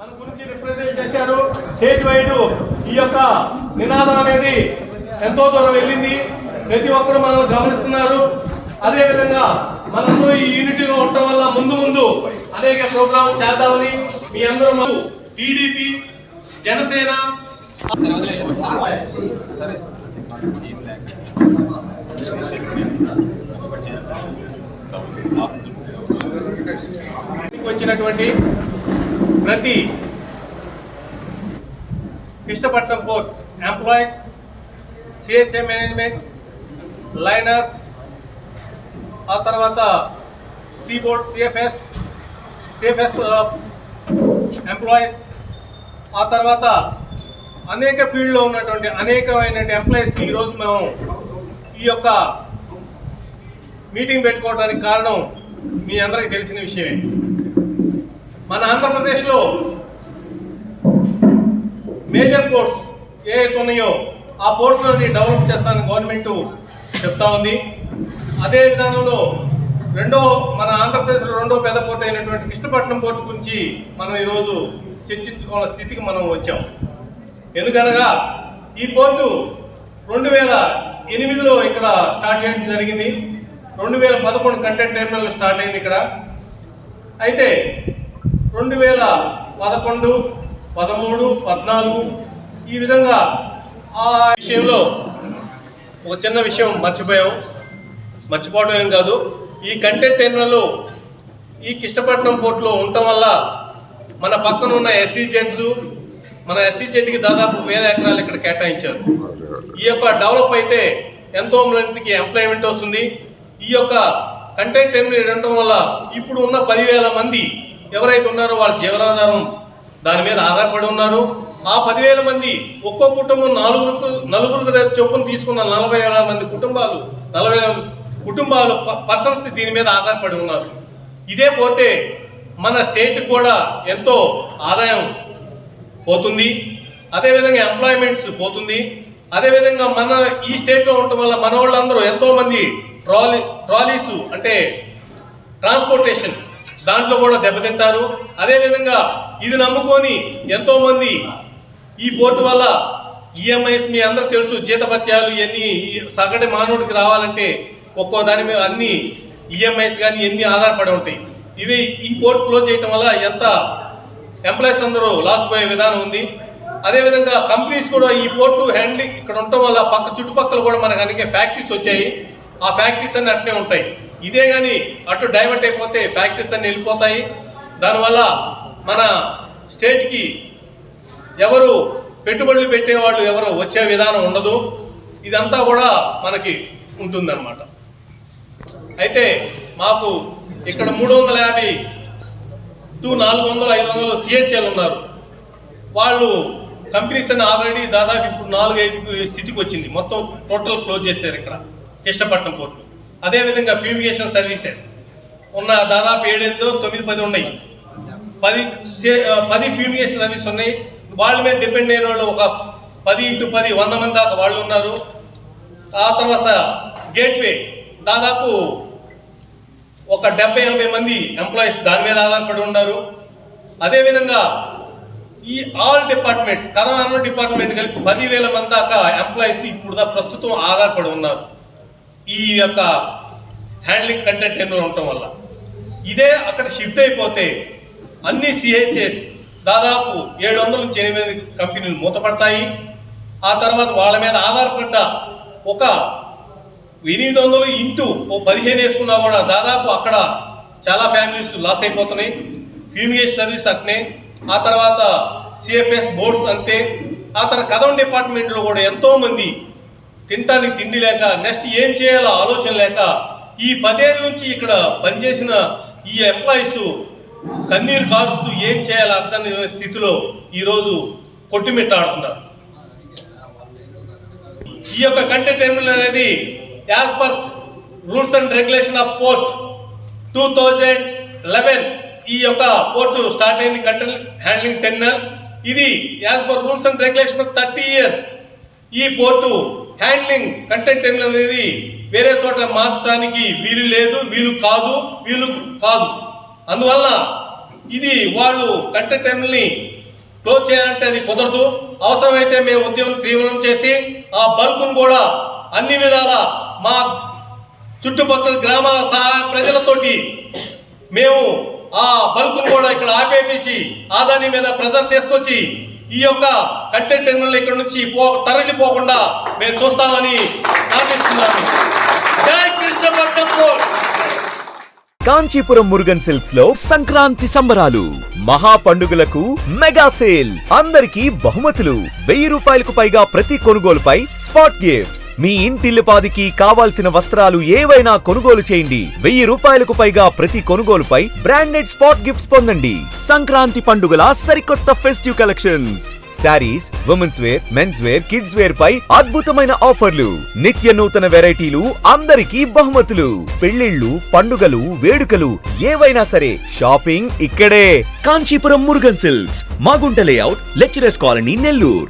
మన గురించి రిప్రజెంట్ చేశారు. స్టేట్ వైడ్ ఈ యొక్క నినాదం అనేది ఎంతో దూరం వెళ్ళింది. ప్రతి ఒక్కరు మనం గమనిస్తున్నారు. అదే విధంగా మనందరూ ఈ యూనిటీలో ఉండటం వల్ల ముందు ముందు అనేక ప్రోగ్రాం చేద్దామని మీ అందరూ మాకు టీడీపీ జనసేన వచ్చినటువంటి ప్రతి Krishnapatnam port employees CHM management liners ఆ తర్వాత sea board CFS CFS employees ఆ తర్వాత అనేక ఫీల్డ్లో ఉన్నటువంటి అనేకమైన ఎంప్లాయీస్ ఈరోజు మేము ఈ యొక్క మీటింగ్ పెట్టుకోవడానికి కారణం మీ అందరికీ తెలిసిన విషయమే. మన ఆంధ్రప్రదేశ్లో మేజర్ పోర్ట్స్ ఏ అయితే ఉన్నాయో ఆ పోర్ట్స్లోని డెవలప్ చేస్తానని గవర్నమెంట్ చెప్తా ఉంది. అదే విధానంలో రెండో మన ఆంధ్రప్రదేశ్లో రెండో పెద్ద పోర్ట్ అయినటువంటి కృష్ణపట్నం పోర్టు గురించి మనం ఈరోజు చర్చించుకోవాల స్థితికి మనం వచ్చాం. ఎందుకనగా ఈ పోర్టు రెండు వేల ఎనిమిదిలో ఇక్కడ స్టార్ట్ చేయడం జరిగింది. రెండు వేల పదకొండు కంటెంట్ టెర్మినల్ స్టార్ట్ అయింది ఇక్కడ. అయితే రెండు వేల పదకొండు పదమూడు పద్నాలుగు ఈ విధంగా ఆ విషయంలో ఒక చిన్న విషయం మర్చిపోయాం మర్చిపోవడం ఏం కాదు. ఈ కంటెంట్ టెర్మినల్ ఈ కృష్ణపట్నం పోర్టులో ఉండటం వల్ల మన పక్కన ఉన్న ఎస్సీ జెడ్స్ మన ఎస్సీ జెడ్కి దాదాపు వేల ఎకరాలు ఇక్కడ కేటాయించారు. ఈ యొక్క డెవలప్ అయితే ఎంతో మందికి ఎంప్లాయ్మెంట్ వస్తుంది. ఈ యొక్క కంటెంట్ టెర్మినల్ ఉండటం వల్ల ఇప్పుడు ఉన్న పదివేల మంది ఎవరైతే ఉన్నారో వాళ్ళ జీవనాధారం దాని మీద ఆధారపడి ఉన్నారు. ఆ పదివేల మంది ఒక్కో కుటుంబం నాలుగు నలుగురు చొప్పున తీసుకున్న నలభై వేల మంది కుటుంబాలు నలభై కుటుంబాలు పర్సన్స్ దీని మీద ఆధారపడి ఉన్నారు. ఇదే పోతే మన స్టేట్కి కూడా ఎంతో ఆదాయం పోతుంది. అదేవిధంగా ఎంప్లాయ్మెంట్స్ పోతుంది. అదేవిధంగా మన ఈ స్టేట్లో ఉండటం వల్ల మన వాళ్ళందరూ ఎంతోమంది ట్రాలీ ట్రాలీస్ అంటే ట్రాన్స్పోర్టేషన్ దాంట్లో కూడా దెబ్బతింటారు. అదేవిధంగా ఇది నమ్ముకొని ఎంతోమంది ఈ పోర్టు వల్ల ఈఎంఐస్ మీ అందరూ తెలుసు జీతభత్యాలు ఇవన్నీ సగటు మానవుడికి రావాలంటే ఒక్కో దాని మీద అన్ని ఈఎంఐస్ కానీ ఎన్ని ఆధారపడి ఉంటాయి. ఇవి ఈ పోర్ట్ క్లోజ్ చేయటం వల్ల ఎంత ఎంప్లాయీస్ అందరూ లాస్ పోయే విధానం ఉంది. అదేవిధంగా కంపెనీస్ కూడా ఈ పోర్టు హ్యాండ్లింగ్ ఇక్కడ ఉండటం వల్ల పక్క చుట్టుపక్కల కూడా మనకు అనేక ఫ్యాక్టరీస్ వచ్చాయి. ఆ ఫ్యాక్టరీస్ అన్ని అట్నే ఉంటాయి. ఇదే కానీ అటు డైవర్ట్ అయిపోతే ఫ్యాక్టరీస్ అన్ని వెళ్ళిపోతాయి. దానివల్ల మన స్టేట్కి ఎవరు పెట్టుబడులు పెట్టేవాళ్ళు ఎవరు వచ్చే విధానం ఉండదు. ఇదంతా కూడా మనకి ఉంటుందన్నమాట. అయితే మాకు ఇక్కడ మూడు వందల యాభై టూ నాలుగు వందలు ఐదు వందలు సిహెచ్ఎల్ ఉన్నారు. వాళ్ళు కంపెనీస్ అని ఆల్రెడీ దాదాపు ఇప్పుడు నాలుగు ఐదు స్థితికి వచ్చింది. మొత్తం టోటల్ క్లోజ్ చేశారు ఇక్కడ. కృష్ణపట్నం పోర్టు అదేవిధంగా ఫ్యూమిగేషన్ సర్వీసెస్ ఉన్న దాదాపు ఏడెనిమిదో తొమ్మిది పది ఉన్నాయి. పది సే- పది ఫ్యూమిగేషన్ సర్వీస్ ఉన్నాయి. వాళ్ళ మీద డిపెండ్ అయిన వాళ్ళు ఒక పది ఇంటూ పది వంద మంది దాకా వాళ్ళు ఉన్నారు. ఆ తర్వాత గేట్వే దాదాపు ఒక డెబ్బై ఎనభై మంది ఎంప్లాయీస్ దాని మీద ఆధారపడి ఉన్నారు. అదేవిధంగా ఈ ఆల్ డిపార్ట్మెంట్స్ కథనాన్న డిపార్ట్మెంట్ కలిపి పదివేల మంది దాకా ఎంప్లాయీస్ ఇప్పుడు ప్రస్తుతం ఆధారపడి ఉన్నారు. ఈ యొక్క హ్యాండ్లింగ్ కంటెంట్ ఎన్నో ఉండటం వల్ల. ఇదే అక్కడ షిఫ్ట్ అయిపోతే అన్ని సిహెచ్ఎస్ దాదాపు ఏడు వందల నుంచి ఎనిమిది కంపెనీలు మూతపడతాయి. ఆ తర్వాత వాళ్ళ మీద ఆధారపడ్డ ఒక ఎనిమిది వందలు ఇంటూ ఓ పదిహేను వేసుకున్నా కూడా దాదాపు అక్కడ చాలా ఫ్యామిలీస్ లాస్ అయిపోతున్నాయి. ఫ్యూమిగేషన్ సర్వీస్ అట్నే. ఆ తర్వాత సిఎఫ్ఎస్ బోర్డ్స్ అంతే. ఆ తర్వాత కథం డిపార్ట్మెంట్లో కూడా ఎంతోమంది తినటానికి తిండి లేక నెక్స్ట్ ఏం చేయాలో ఆలోచన లేక ఈ పదేళ్ళ నుంచి ఇక్కడ పనిచేసిన ఈ ఎంప్లాయీస్ కన్నీరు కారుస్తూ ఏం చేయాలో అర్థం స్థితిలో ఈరోజు కొట్టుమిట్టాడుతున్నారు ఈ యొక్క కంటెంట్ టెర్మినల్ అనేది as per rules and regulation of port two thousand eleven ఈ యొక్క పోర్టు స్టార్ట్ అయింది కంటెంట్ హ్యాండ్లింగ్ టెర్మినల్ ఇది as per rules and regulation of thirty years ఈ పోర్టు హ్యాండ్లింగ్ కంటెంట్ అనేది వేరే చోట మార్చడానికి వీలు లేదు వీలు కాదు వీలు కాదు. అందువల్ల ఇది వాళ్ళు కంటెంట్ టెర్మినల్ని క్లోజ్ చేయాలంటే అది కుదరదు. అవసరమైతే మేము ఉద్యమం తీవ్రం చేసి ఆ బల్బును కూడా అన్ని విధాల మా చుట్టుపక్కల గ్రామాల సహాయ ప్రజలతోటి మేము ఆ బల్బును కూడా ఇక్కడ ఆపేపించి ఆదాని మీద ప్రెజర్ తీసుకొచ్చి ఈ యొక్క కంటెంట్ టెర్మినల్ ఇక్కడ నుంచి పో తరలిపోకుండా మేము చూస్తామని ప్రార్థిస్తున్నాము. జై కృష్ణ కాంచీపురం మురుగన్ సిల్క్స్లో సంక్రాంతి సంబరాలు. మహా పండుగలకు మెగా సేల్. అందరికీ బహుమతులు. వెయ్యి రూపాయలకు పైగా ప్రతి కొనుగోలుపై స్పాట్ గిఫ్ట్స్. మీ ఇంటిల్లిపాదికి కావాల్సిన వస్త్రాలు ఏవైనా కొనుగోలు చేయండి. వెయ్యి రూపాయలకు పైగా ప్రతి కొనుగోలుపై బ్రాండెడ్ స్పాట్ గిఫ్ట్స్ పొందండి. సంక్రాంతి పండుగల సరికొత్త festive collections. Sarees women's wear men's wear kids wear పై అద్భుతమైన ఆఫర్లు. నిత్య నూతన వెరైటీలు అందరికీ బహుమతులు. పెళ్ళిళ్ళు పండుగలు వేడుకలు ఏవైనా సరే షాపింగ్ ఇక్కడే. Kanchipuram Murugan silks Magunta layout lecturers colony Nellore.